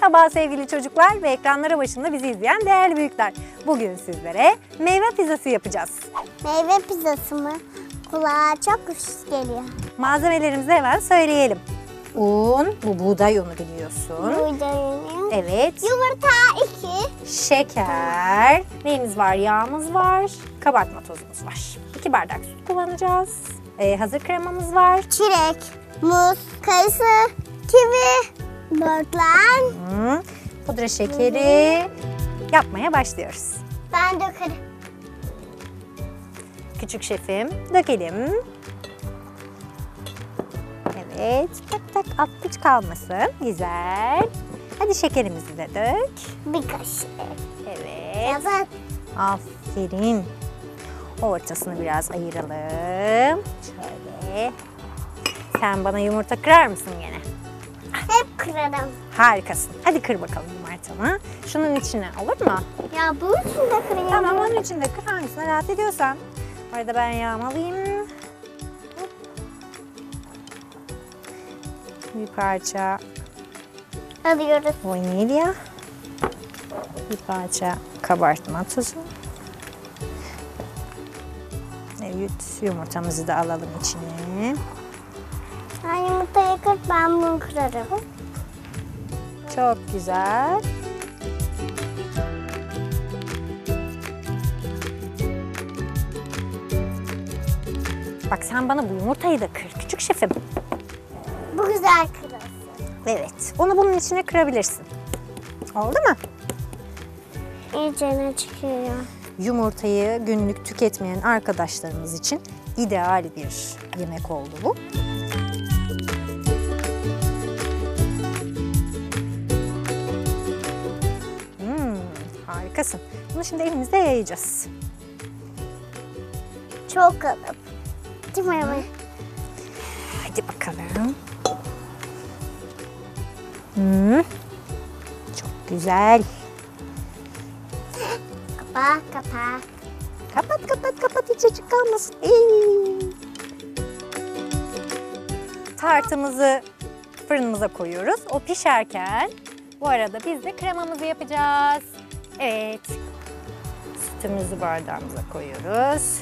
Merhaba sevgili çocuklar ve ekranları başında bizi izleyen değerli büyükler. Bugün sizlere meyve pizzası yapacağız. Meyve pizzası mı? Kulağa çok hoş geliyor. Malzemelerimizi hemen söyleyelim. Un, bu buğday unu biliyorsun. Ünlü. Evet, Yumurta iki. şeker, neyimiz var? Yağımız var, kabartma tozumuz var. 2 bardak süt kullanacağız. Ee, hazır kremamız var. Çilek, muz, kayısı, kivi, börtlen. Hı, Pudra şekeri. Yapmaya başlıyoruz. Ben dökerim. Küçük şefim, dökelim. Evet, tak tak alt kalmasın. Güzel. Hadi şekerimizi de dök. Bir kaşık. Evet. Yazın. Aferin. Ortasını biraz ayıralım. Şöyle. Sen bana yumurta kırar mısın gene? Kırarım. Harikasın. Hadi kır bakalım yumurtanı. Şunun içine olur mu? Ya bu içinde kırayım. Tamam onun içinde kır hangisine rahat ediyorsan. Orada ben yağımı alayım. Hop. Bir parça Alıyoruz. vanilya. Bir parça kabartma tuzu. Evet, yumurtamızı da alalım içine. Sen yumurtayı kır ben bunu kırarım. Çok güzel. Bak sen bana bu yumurtayı da kır küçük şefim. Bu güzel kırılsın. Evet, onu bunun içine kırabilirsin. Oldu mu? İyice çıkıyor. Yumurtayı günlük tüketmeyen arkadaşlarımız için ideal bir yemek oldu bu. Harikasın. Bunu şimdi elimizde yayacağız. Çok kalıp. Değil mi Emre? Hadi bakalım. Hmm, çok güzel. Kapa kapa. Kapat kapat kapat hiç açık kalmasın. Ey. Tartımızı fırınımıza koyuyoruz. O pişerken bu arada biz de kremamızı yapacağız. Evet. Sütümüzü bardağımıza koyuyoruz.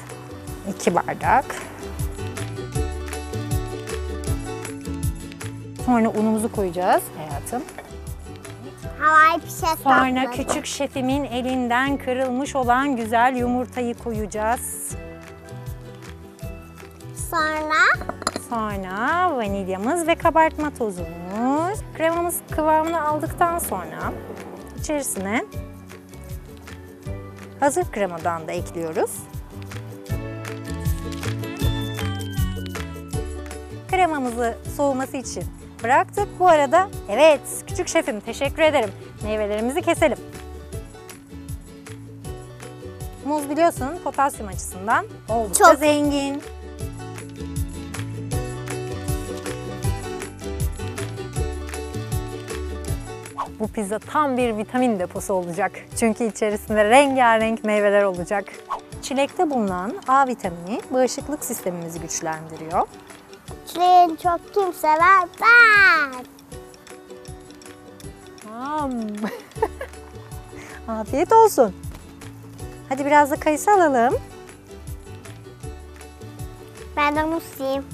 İki bardak. Sonra unumuzu koyacağız hayatım. Havai fişek Sonra patladı. küçük şefimin elinden kırılmış olan güzel yumurtayı koyacağız. Sonra Sonra vanilyamız ve kabartma tozumuz. Kremamız kıvamını aldıktan sonra içerisine hazır kremadan da ekliyoruz. Kremamızı soğuması için bıraktık. Bu arada evet küçük şefim teşekkür ederim. Meyvelerimizi keselim. Muz biliyorsun potasyum açısından oldukça Çok. zengin. Bu pizza tam bir vitamin deposu olacak. Çünkü içerisinde rengarenk meyveler olacak. Çilekte bulunan A vitamini bağışıklık sistemimizi güçlendiriyor. çileğin çok kim sever? Ben. Am. Afiyet olsun. Hadi biraz da kayısı alalım. Ben de yiyeyim.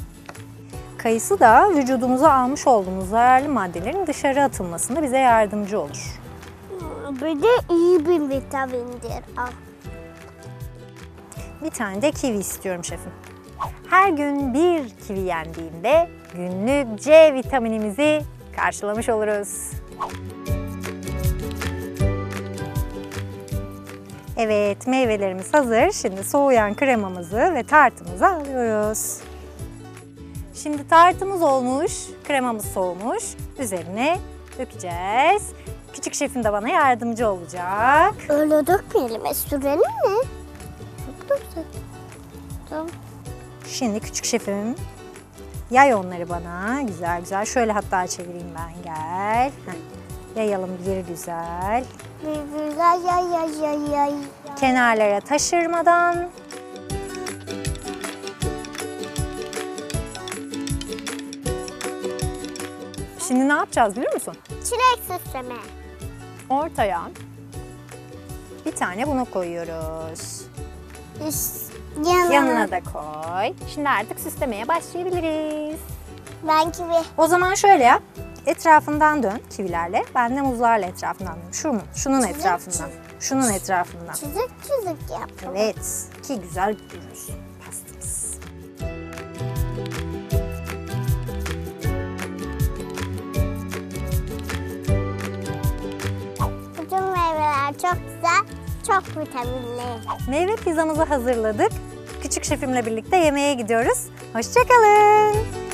Kayısı da vücudumuza almış olduğumuz zararlı maddelerin dışarı atılmasında bize yardımcı olur. Bir de iyi bir vitamindir. Al. Bir tane de kivi istiyorum şefim. Her gün bir kivi yendiğinde günlük C vitaminimizi karşılamış oluruz. Evet, meyvelerimiz hazır. Şimdi soğuyan kremamızı ve tartımızı alıyoruz. Şimdi tartımız olmuş, kremamız soğumuş. Üzerine dökeceğiz. Küçük şefim de bana yardımcı olacak. Öyle dökmeyelim. E, sürelim mi? Çok döksek. Tamam. Şimdi küçük şefim yay onları bana güzel güzel. Şöyle hatta çevireyim ben gel. Heh. Yayalım bir güzel. Bir güzel yay yay yay yay. Kenarlara taşırmadan. Şimdi ne yapacağız biliyor musun? Çilek süsleme. Ortaya bir tane bunu koyuyoruz. Yanına. Yanına da koy. Şimdi artık süslemeye başlayabiliriz. Ben kivi. O zaman şöyle yap. Etrafından dön kivilerle. Ben de muzlarla etrafından dön. Şu mu? Şunun Çizik etrafından. Şunun etrafından. Çizik çizik yap. Evet. Ki güzel görünsün pastamız. Çok güzel, çok vitaminli. Meyve pizzamızı hazırladık. Küçük şefimle birlikte yemeğe gidiyoruz. Hoşçakalın.